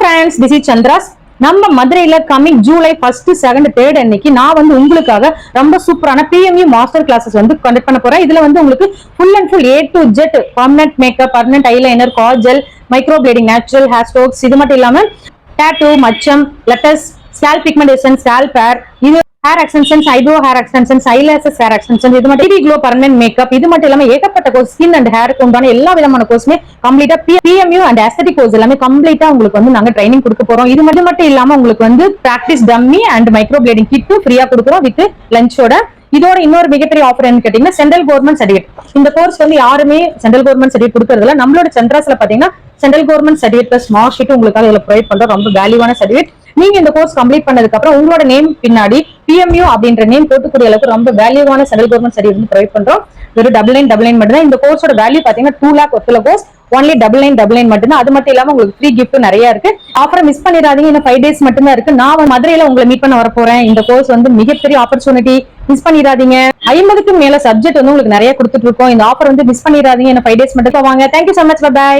Friends this is Chandras நம்ம மதுரையில coming July first second third அன்னைக்கு நான் வந்து உங்களுக்காக ரொம்ப சூப்பரான பிஎம்யூ மாஸ்டர் கிளாஸஸ் வந்து கண்டக்ட் பண்ண போறேன். இதுல வந்து உங்களுக்கு full and full A to Z permanent makeup permanent eyeliner kajal microblading natural hair strokes இது மட்டும் இல்லாம டேட்டூ மச்சம் லெட்டஸ் ஸ்டால் பிக்மெண்டேஷன் ஸ்டால் பேர் இது hair extensions eyebrow hair extensions eyelashes hair extension இது மட்டும் க்ளோ பர்மனன்ட் மேக்கப் இது மட்டும் இல்லாம ஏகப்பட்ட கோர்ஸ் ஸ்கின் அண்ட் ஹேருக்கு உண்டான எல்லா விதமான கோர்ஸுமே கம்ப்ளீட்டா பிஎம்யூ அண்ட் aesthetic கோர்ஸ் எல்லாமே கம்ப்ளீட்டா உங்களுக்கு வந்து நாங்க ட்ரைனிங் கொடுக்க போறோம். இது மட்டும் மட்டும் இல்லாம உங்களுக்கு வந்து practice dummy and microblading கிட்டும் ஃப்ரீயா கொடுக்குறோம் வித் லஞ்சோட இதோட இன்னொரு மிகப்பெரிய ஆஃபர் என்ன கேட்டீங்கன்னா சென்ட்ரல் கவர்மெண்ட் சர்டிஃபிகேட் இந்த கோர்ஸ் வந்து யாருமே சென்ட்ரல் கவர்மெண்ட் சர்டிஃபிகேட் கொடுக்கறதுல நம்மளோட சென்ட்ராஸ்ல பாத்தீங்கன்னா central government certificate plus mark sheet உங்களுக்காக இதுல ப்ரொவைட் பண்றோம் ரொம்ப வேல்யூவான சர்டிஃபிகேட் நீங்க இந்த கோர்ஸ் கம்ப்ளீட் பண்ணதுக்கு அப்புறம் உங்களோட நேம் பின்னாடி பிஎம்யூ அப்படின்ற நேம் போட்டுக்கூடிய அளவுக்கு ரொம்ப வேல்யூவான சென்ட்ரல் கவர்மெண்ட் சர்டிஃபிகேட் வந்து ப்ரொவைட் பண்றோம். வெறும் டபுள் நைன் டபுள் நைன் மட்டும் தான் இந்த கோர்ஸோட வேல்யூ பாத்தீங்கன்னா two lakh ஒத்துல course only double nine double nine மட்டும் தான் அது மட்டும் இல்லாம உங்களுக்கு ஃப்ரீ கிஃப்ட் நிறைய இருக்கு. ஆஃபரை மிஸ் பண்ணிடாதீங்க. இன்னும் ஃபைவ் டேஸ் மட்டும் தான் இருக்கு. நான் மதுரையில உங்களை மீட் பண்ண வர போறேன் இந்த கோர்ஸ் வந்து மிகப்பெரிய ஆப்பர்ச்சுனிட்டி மிஸ் பண்ணிடாதீங்க. ஐம்பதுக்கு மேல சப்ஜெக்ட் வந்து உங்களுக்கு நிறைய கொடுத்துட்டு இருக்கோம். இந்த ஆஃபர் வந்து மிஸ் பண்ணிடாதீங்க. இன்னும் ஃபைவ் டேஸ் மட்டும் தான் வாங்க தேங்க்யூ சோ மச் பை